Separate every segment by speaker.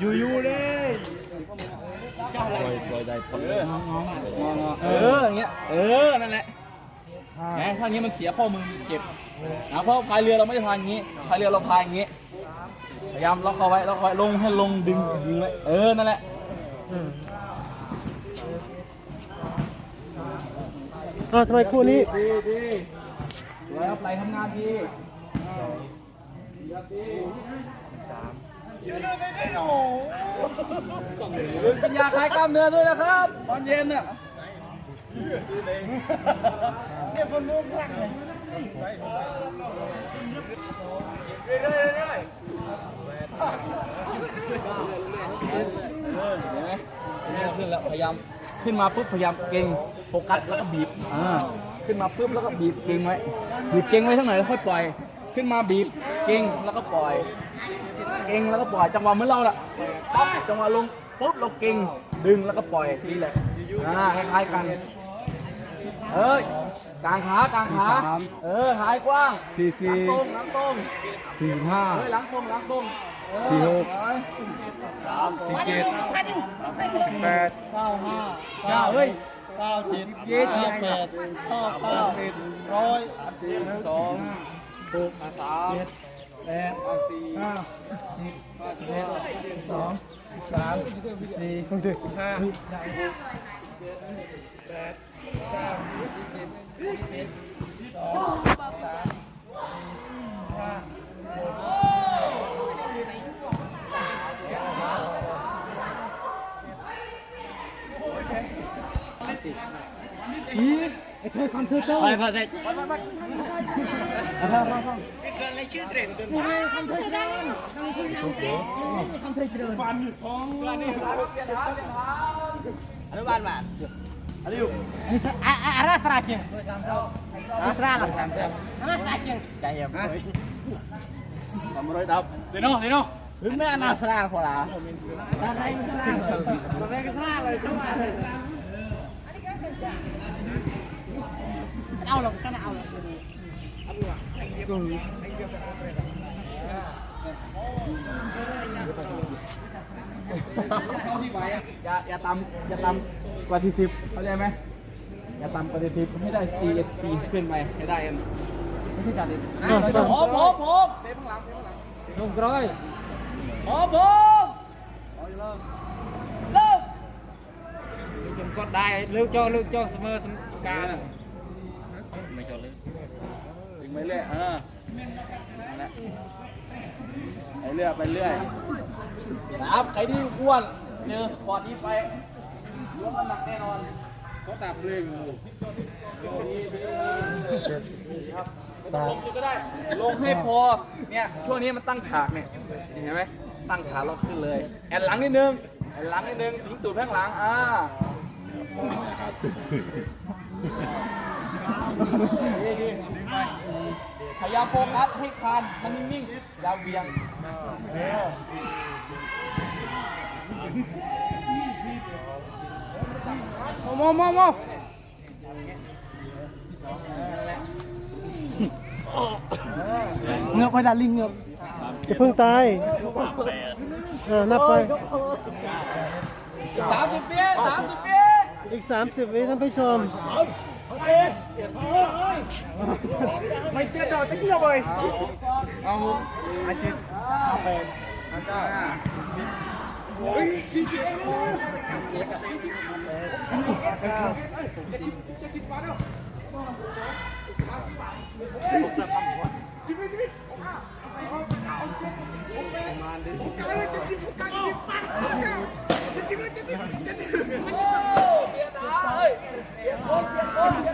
Speaker 1: อยู่อยู่เลย
Speaker 2: เอออย่างเงี้ย เออ นั่นแหละไงถ้าอย่างงี้มันเสียข้อมือเจ็บนะเพราะพายเรือเราไม่ได้พายอย่างงี้ พายเรือเราพายอย่างงี้ พยายามล็อกเขาไว้ล็อกเขาไว้ลงให้ลงดึงดึงไว้ เออ นั่นแหละ
Speaker 1: อ้าวทำไมคู่นี้
Speaker 2: ดีดีสวยครับไหลทำงานดีลืมกินยาคลายกล้ามเนื้อด้วยนะครับตอนเย็นน่ะเนี่ยขึ้นแล้วพยายาม ขึ้นมาปุ๊บพยายามเก่งโฟกัสแล้วก็บีบอ่าขึ้นมาปุ๊บแล้วก็บีบเก่งไว้บีบเก่งไว้ทั้งไหนแล้วค่อยปล่อย ขึ้นมาบีบเก่งแล้วก็ปล่อย เก่งแล้วก็ปล่อยจังหวะเหมือนเราแหละปั๊บจังหวะลงปุ๊บเราเก่งดึงแล้วก็ปล่อยนี่แหละอ่าคล้ายๆกันเอ้ยกลางขากลางขาเออหายกว้าง
Speaker 1: สี่
Speaker 2: หลั
Speaker 1: สี่
Speaker 2: งตรงหลังตรง
Speaker 1: สี่ห้า
Speaker 2: เฮ้ยหลังตรงหลังตรงเออ
Speaker 1: สี่หก
Speaker 2: เฮ้ย
Speaker 1: สี่เจ็ดแปด
Speaker 3: เก้าห้า
Speaker 2: เก้าเฮ้ย
Speaker 3: เก้าเจ็ดเก้าแปดเก้าเก้าร้อย
Speaker 2: สองหกสามเจ็ดแปดสี่ห้าเจ็ดสองสามสี่
Speaker 1: ต้องถึง
Speaker 2: ห้า
Speaker 1: กไอ้เคยคอนเสิร์ตเจ้า
Speaker 2: ไปเข้าใจ
Speaker 3: อะไรสระเกียงสระหลังสามเซมอะไรสระเกียงใจเย็น
Speaker 1: สามร้อย ดับ
Speaker 2: เดี๋ยวโน่เดี๋ยวโน่
Speaker 3: หรอแม่นาสระพอละอะไรสระอะไรก็สระเลยจังหวะเลยเอาหรอกก็เอาหรอก
Speaker 2: อย่าอย่าตำอย่าตำกว่าที่สิบเข้าใจไหมอย่าตำกว่าที่สิบให้ได้สี่ปีขึ้นไปให้ได้กันไม่ใช่จ่าดิพร้อมพร้อมพร้อมเตะข้างหลังเตะข้างหลัง
Speaker 1: ลงกร้อย
Speaker 2: พร้อมพร้อมเริ่มเริ่ม
Speaker 1: จนก็ได้เร็วเจ้าเร็วเจ้าเสมอสมการ
Speaker 2: ไม่จดเลยถึงไปเรื่อยเออนั่นแหละไปเรื่อยไปเรื่อยครับใครที่อ้วนเจอปอดนี้ไปยกน้ำหนักแน่นอน
Speaker 1: ก็ตับเลย
Speaker 2: ครับไม่ต้องลงสุดก็ได้ ลงให้พอ เนี่ยช่วงนี้มันตั้งฉากเนี่ย เห็นไหมตั้งขาเราขึ้นเลย แอนหลังนิดนึง แอนหลังนิดนึงทิ้งตูดแข้างหลัง อ่า ดีดีพยายามโฟกัสให้คานมันนิ่งๆอย่าเบี่ยงโมโมโมโม
Speaker 3: เงือบไปดาลิงเงือบ
Speaker 1: จะเพิ่งตายเออนับไป
Speaker 2: สามสิบเปียสามสิบเปีย
Speaker 1: อีกสามสิบวิท่านผู้ชม
Speaker 3: ไม่เตี้ยดอกจะเกี่ยวเลย
Speaker 2: เอา
Speaker 3: อาจิตอาเป็นอาเก้าโอ้ยสี่สิบเองเลยนะ
Speaker 2: โอ้เปียตาเฮ้ยเปียโคตรเปียโคตรเปียโคตร
Speaker 3: ว่าจูมันเรียกอันเลยอันเรียกมันจ้ะ
Speaker 2: เฮ้ยเปียโคตรเปียโคตร
Speaker 3: เรียกอันยาบ้าเอามันเรียกโอ้ยนี่มันเรี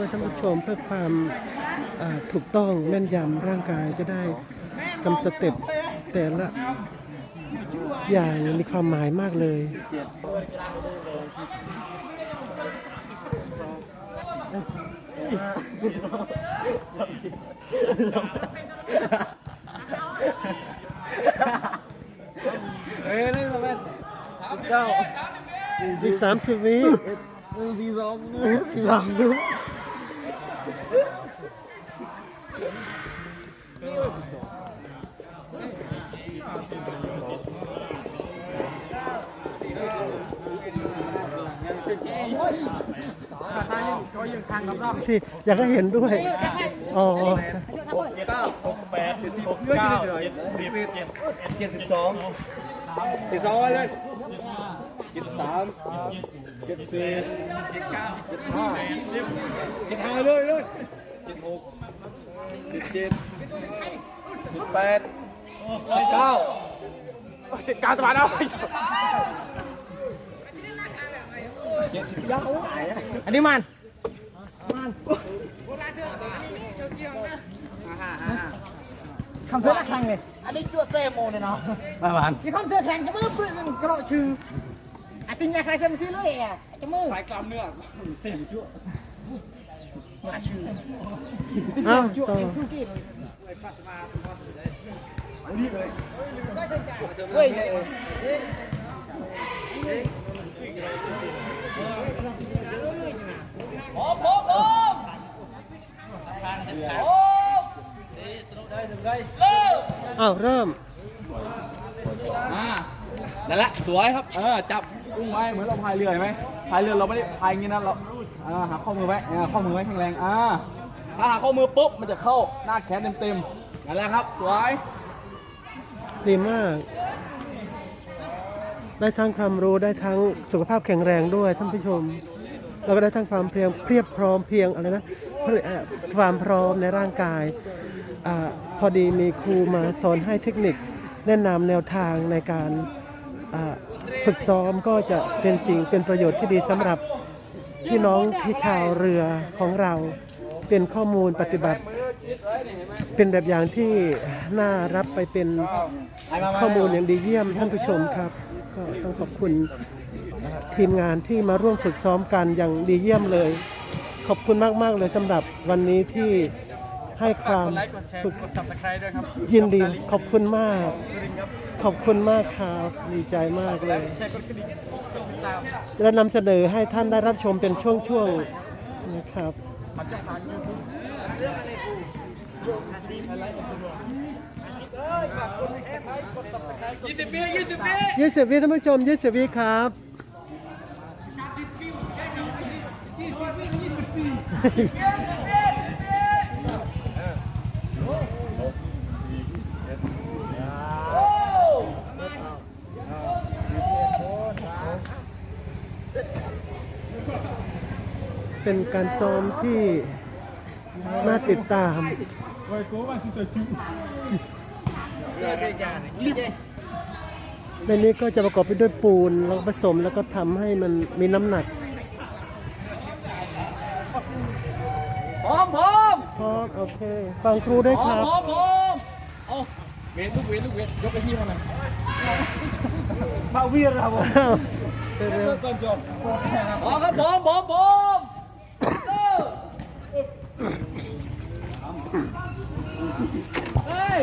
Speaker 3: ด้
Speaker 4: วยท่านผู้ชมเพื่อความอ่าถูกต้องแม่นยำร่างกายจะได้กำสเต็ปแต่ละอย่างมีความหมายมากเลย
Speaker 2: เฮ้ยนี่ทำไมเก้า
Speaker 4: อีกสามสิบวิ
Speaker 2: สี่สองสี่สอง ดู
Speaker 1: เขายืนข้างกับรอบ
Speaker 4: สิอยากให้เห็นด้วยอ๋อ
Speaker 3: เก้าหกแปดเจ็ดสิบเก้าเจ็ดสิบเจ็ดสิบสองเจ็ดสองเลยเจ็ดสามเจ็ดสี่เจ็ดเก้าเจ็ดห้าเจ็ดห้าเลยเลยเจ็ดหกเจ็ดเจ็ดเจ็ดแปดเจ็ดเก้า
Speaker 1: เจ็ดเก้าตะวันเอา
Speaker 3: เจ็ดสิบเก้า
Speaker 1: อันนี้มัน
Speaker 5: คำเพื่อละครั้งเลยอันนี้จวดเซโมเลยเนาะ
Speaker 2: ประมาณ
Speaker 5: ที่คำเพื่อแข่งจะมือปืนกระโดดชื่ออันติงยาใครเซมซีเลยอะจะมือ
Speaker 3: สายกล้ามเนื้อ
Speaker 4: เอ้าต่อ
Speaker 5: สู้กิน
Speaker 3: เฮ้ย
Speaker 4: อ้าวเริ่ม
Speaker 2: อ่านั่นแหละสวยครับ เออ จับอุ้งไว้เหมือนเราพายเรือเห็นไหมพายเรือเราไม่ได้พายอย่างนี้นะเราอ่าหาข้อมือไว้เออข้อมือไว้แข็งแรง อ่า ถ้าหาข้อมือปุ๊บมันจะเข้าหน้าแขนเต็มๆนั่นแหละครับ สวย
Speaker 4: ดีมาก ได้ทั้งความรู้ได้ทั้งสุขภาพแข็งแรงด้วยท่านผู้ชม แล้วก็ได้ทั้งความเพียงเพียบพร้อมเพียงอะไรนะความพร้อมในร่างกายอพอดีมีครูมาสอนให้เทคนิคแนะนำแนวทางในการฝึกซ้อมก็จะเป็นสิ่งเป็นประโยชน์ที่ดีสำหรับพี่น้องที่ชาวเรือของเราเป็นข้อมูลปฏิบัติ เป็นแบบอย่างที่น่ารับไปเป็นข้อมูลอย่างดีเยี่ยมท่านผู้ชมครับ ก็ต้องขอบคุณ ทีมงานที่มาร่วมฝึกซ้อมกันอย่างดีเยี่ยมเลย ขอบคุณมาก ๆ เลยสำหรับวันนี้ที่ให้ความฝึก
Speaker 1: กดสับตะไคร้ด้วยครับ
Speaker 4: ยินดีขอบคุณมาก ขอบคุณมากครับดีใจมากเลย
Speaker 1: แชร์กดกระดิ่งกดติดตาม
Speaker 4: จะนำเสนอให้ท่านได้รับชมเป็นช่วงๆนะครับ
Speaker 1: มันจะผ่านยูทูบ
Speaker 4: ยี่สิบวิท่านผู้ชมยี่สิบวิครับ เป็นการซ้อมที่น่าติดตาม ในนี้ก็จะประกอบไปด้วยปูนแล้วผสมแล้วก็ทำให้มันมีน้ำหนัก
Speaker 2: พร้อมพร้อม
Speaker 4: พอ โอเคฟังครูด้วย
Speaker 2: พร้
Speaker 4: ค
Speaker 2: อม
Speaker 4: รับ
Speaker 2: พร้อมพร้อมเอาเวทลูกเวทลูกเวทยกไปที่มาหน่อย
Speaker 4: ฟาวีเราอ้าวเร็ว
Speaker 2: ก่อนจบพร้อมครับพร้อมพร้อมพร้อมเริ่มเฮ้ย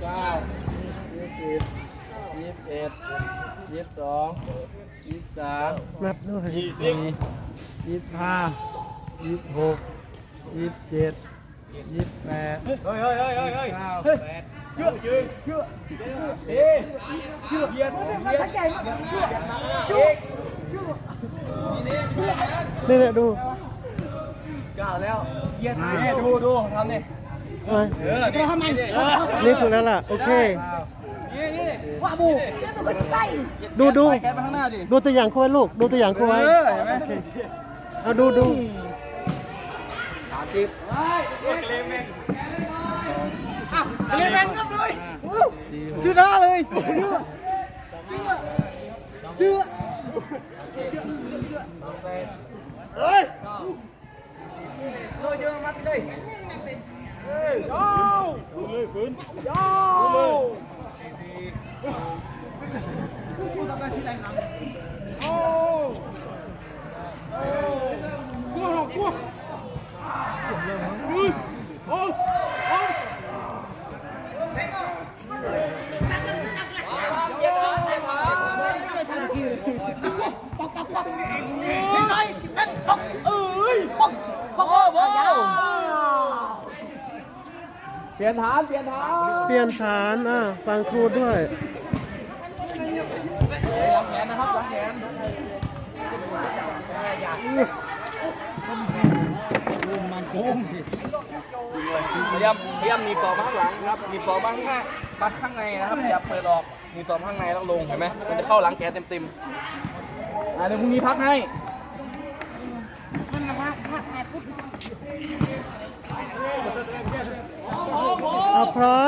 Speaker 2: เก้ายี่สิบยี่สิบเอ็ดยี่ สิบสองยี่สิบสาม
Speaker 4: ๆนับด้วย
Speaker 2: ยี่สิบสี่ยี่สิบห้ายี่สิบหกยี่สิบเจ็ดยี่สิบแปด
Speaker 3: เฮ้ยเฮ้ยเฮ้ยเฮ้ยเฮ้ย
Speaker 2: เก้าแปด
Speaker 3: เยอะยืนเยอะเฮ้ยเยอะเยียนเยียน
Speaker 4: นี่แหละดู
Speaker 3: ก้าวแล้วเยียนนี่ดูดูทำนี่
Speaker 4: เอา
Speaker 3: เออนี่ทำไม
Speaker 4: นี่ถูกแล้วล่ะ โอเค
Speaker 3: น
Speaker 5: Wah bu, dia tu bercerai.
Speaker 4: ดูดู
Speaker 2: ปล่อยแกนไปข้างหน้าดิ
Speaker 4: ดูตัวอย่างเขาไว้ลูก ดูตัวอย่างเขาไว้
Speaker 2: เออเห็นไหม
Speaker 4: เอาดูดู
Speaker 5: Kalian main ngap rồi. Chưa ra rồi. Chưa. Chưa. Chưa. Chưa. Ơi. Rồi chưa mắt đi. Ơi. Bốc. Bốc. Bốc.
Speaker 2: เปลี่ยนฐาน เปลี่ยนฐาน
Speaker 4: เปลี่ยนฐาน อะ ฟังครูด้วย
Speaker 2: หลังแขนนะครับหลังพยายามพยายามหนีบต่อมข้างหลังครับหนีบต่อมข้างหน้ามาข้างในนะครับอย่าเปิดออกหนีบต่อมข้างในแล้วลงเห็นไหมมันจะเข้าหลังแขนเต็มๆอ่าเดี๋ยวพรุ่งนี้พักให้
Speaker 4: เอม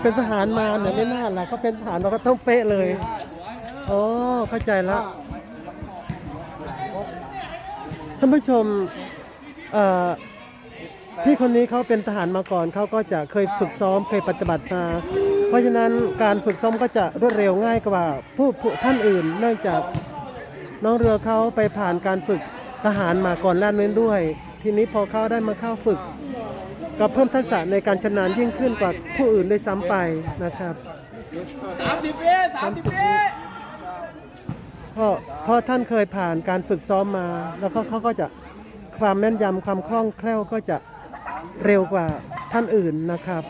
Speaker 2: เป็
Speaker 4: นทหารมาเนี่ยไม่น่าล่ะเขาเป็นทหารเราก็ต้องเป๊ะเลยอ๋อเข้าใจแล้วท่านผู้ชมเอ่อที่คนนี้เขาเป็นทหารมาก่อนเขาก็จะเคยฝึกซ้อมเคยปฏิบัติมา เพราะฉะนั้นการฝึกซ้อมก็จะรวดเร็วง่ายกว่าผู้ผู้ท่านอื่น เนื่องจากน้องเรือเขาไปผ่านการฝึกทหารมาก่อนแล้วนั้นด้วย ทีนี้พอเขาได้มาเข้าฝึก ก็เพิ่มทักษะในการชำนาญยิ่งขึ้นกว่าผู้อื่นด้วยซ้ำไปนะครับ
Speaker 2: สามสิบเป๊ะสามสิบเป๊ะ
Speaker 4: เพราะเพราะท่านเคยผ่านการฝึกซ้อมมา แล้วก็เขาก็จะความแม่นยำความคล่องแคล่วก็จะเร็วกว่าท่านอื่นนะครับ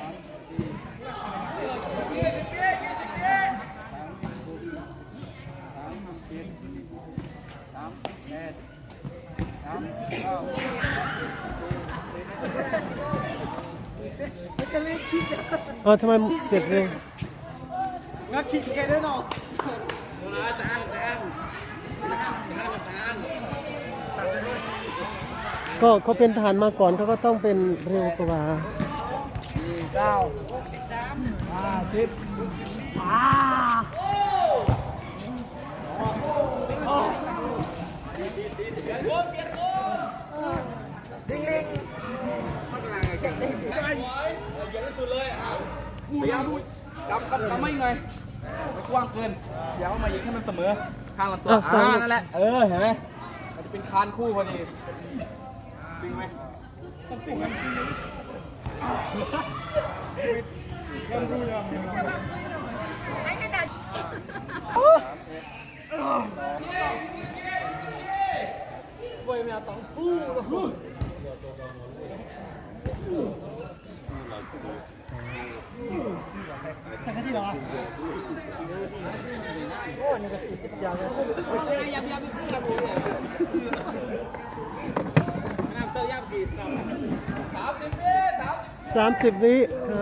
Speaker 4: อ๋อทำไมเสร็จเร็ว
Speaker 5: Ngap chị cái đó nào.
Speaker 4: ก็เขาเป็นทหารมาก่อนเขาก็ต้องเป็นเร็วกว่า
Speaker 2: พยายาม กำกำกำไม่ไงไม่กว้างเกินอย่าเอามายิงให้มันเสมอ ข้างลำตัว
Speaker 4: อะฟัง
Speaker 2: อ่านั่นแหละ เออ เห็นไหมมันจะเป็นคานคู่พอดีปิงไหม
Speaker 4: 30 วิครับ
Speaker 2: Itu pak, tidak cok.
Speaker 4: อ่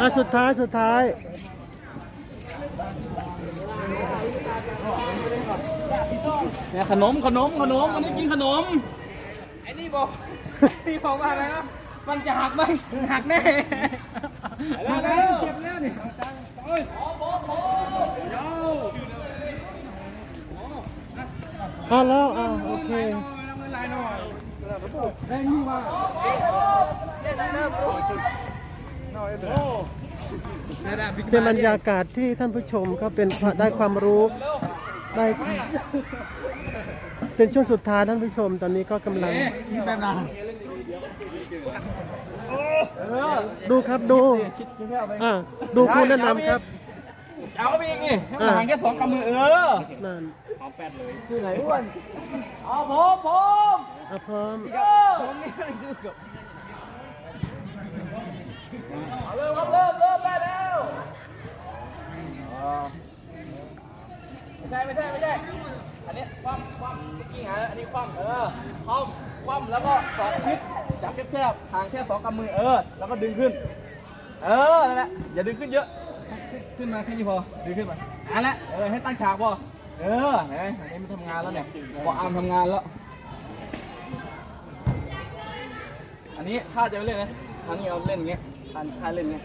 Speaker 4: อะสุดท้ายสุดท้าย
Speaker 2: เนี่ยขนมขนมขนมวันนี้กินขนม
Speaker 1: ไอ้นี่บอกนี่บอกว่าอะไรนะมันจะหักไหมหักแน่แล้วเจ็บแล้วนี่ะ
Speaker 4: แล้วอะโอเค
Speaker 1: ลายหน่อยแรงยิ่งว่า
Speaker 4: เป็นบรรยากาศที่ท่านผู้ชมก็เป็นได้ความรู้ได้เป็นช่วงสุดท้ายท่านผู้ชมตอนนี้ก็กำลังดูครับดูอะดูครูแนะนำครับ
Speaker 2: เอาไปอีกนี่ให้มัน
Speaker 4: อ่า
Speaker 2: ห่างแค่สองกำมือเออ
Speaker 4: นั่น
Speaker 2: คือไหนอ้วนเอาผมผม
Speaker 4: อะพร้อม
Speaker 2: เอาเริ่มครับเริ่มเริ่มได้แล้วไม่ใช่ไม่ใช่ไม่ใช่อันนี้คว่ำคว่ำเมื่อกี้หาอันนี้คว่ำเออคว่ำคว่ำแล้วก็สอดชิดจับแคบๆห่างแค่สองกำมือเออ แล้วก็ดึงขึ้น เออนั่นแหละอย่าดึงขึ้นเยอะ ขึ้นมาแค่นี้พอดึงขึ้นมาอันนั้นเออให้ตั้งฉากพอเออเห็นไหมอันนี้มันทำงานแล้วเนี่ยพออาร์มทำงานแล้ว อันนี้ข้าจะไม่เล่นนะอันนี้เอาเล่นอย่างเงี้ยอันข้าเล่นเงี้ย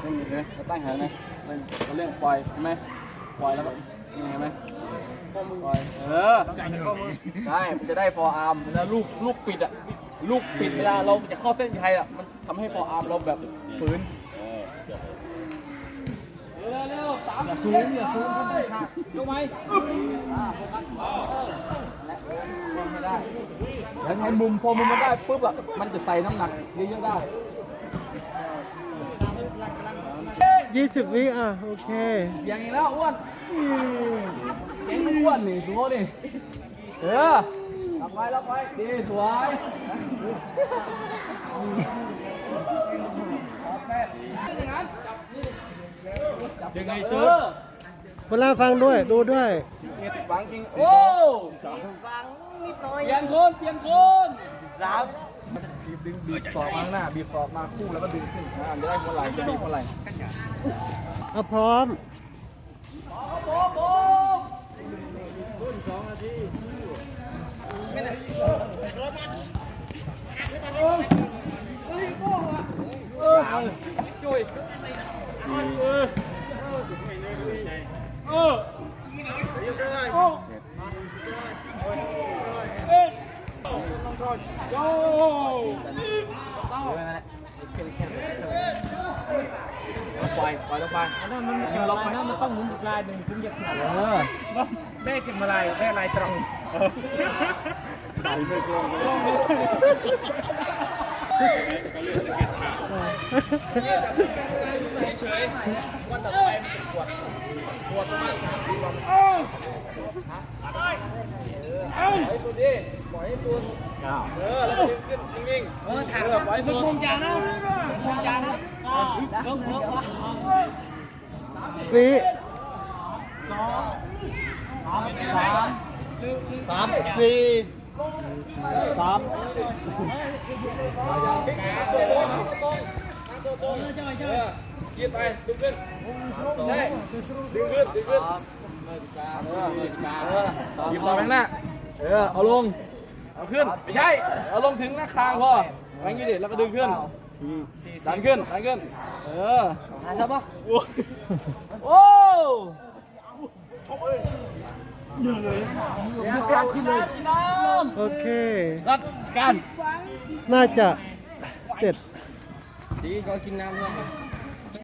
Speaker 2: เล่นอย่างเงี้ยเราตั้งแถวนะเล่นเราเล่นปล่อยเห็นไหมปล่อยแล้วก็นี่เห็นไหมปล่อยเออใช่มันจะได้ฟอร์อาร์มแล้วลูกลูกปิดอะลูกปิดเวลาเราจะเข้าเส้นชัยอะมันทำให้ฟอร์อาร์มเราแบบฝืนเร็วเร็วสาม อย่าสูงอย่าสูงขึ้นไปค่ะยกไหมอ่าไม่ได้แล้วให้มุมพอมุมมันได้ปุ๊บอะมันจะใส่น้ำหนักเยอะๆได้
Speaker 4: 20วิอะ โอเค
Speaker 2: อย่างนี้แล้วอ้วนเสียงอ้วนนี่ดูดิเออรับไว้รับไว้ดีสวยอย่างนั้น ยังไงเออ
Speaker 4: เวลาฟังด้วย ดูด้วย
Speaker 2: ฟังจริงโอ้ฟังนิดหน่อยเปลี่ยนคนเปลี่ยนคนสามบีบดึงบีบสอบมาข้างหน้าบีบสอบมาคู่แล้วก็ดึงขึ้นอ่าจะได้หัวไหล่จะบีบหัวไหล่
Speaker 4: เอาพร้อม
Speaker 2: โอ้โหจุ้ยเออโย่ ปล่อยปล่อยลงไป
Speaker 1: นั่นมันเกี่ยวกับนั่นมันต้องหมุนอีกลายหนึ่งถึงจะขาด
Speaker 2: เออ
Speaker 1: ได้เก็บมาลายได้ลายตรง
Speaker 2: เฉยๆวันต่อไปมันจะปวดปวดประมาณสามสี่วันไอ้ตัวดิปล่อยให้ตัวเออแล้วดึงขึ้นนิ่งๆเออถ่ายปล่อยให้ตัว
Speaker 1: จานะคงจานะเพิ่มเพิ่มวะ
Speaker 4: วิ
Speaker 3: สามสี่าม
Speaker 2: ยืดไปดึงขึ้นใช่ดึงขึ้นดึงขึ้นเออหยิบสองแบงค์หน้าเออเอาลงเอาขึ้นไม่ใช่เอาลงถึงหน้าคางพอแบงค์ยืดดิแล้วก็ดึงขึ้นดันขึ้นดันขึ้นเออหายแล้วปะโอ้รักขึ้นเลยน้
Speaker 4: โอเคำ
Speaker 2: รักกัน
Speaker 4: น่าจะเสร็จ
Speaker 2: ดีก็กินน้ำด้วย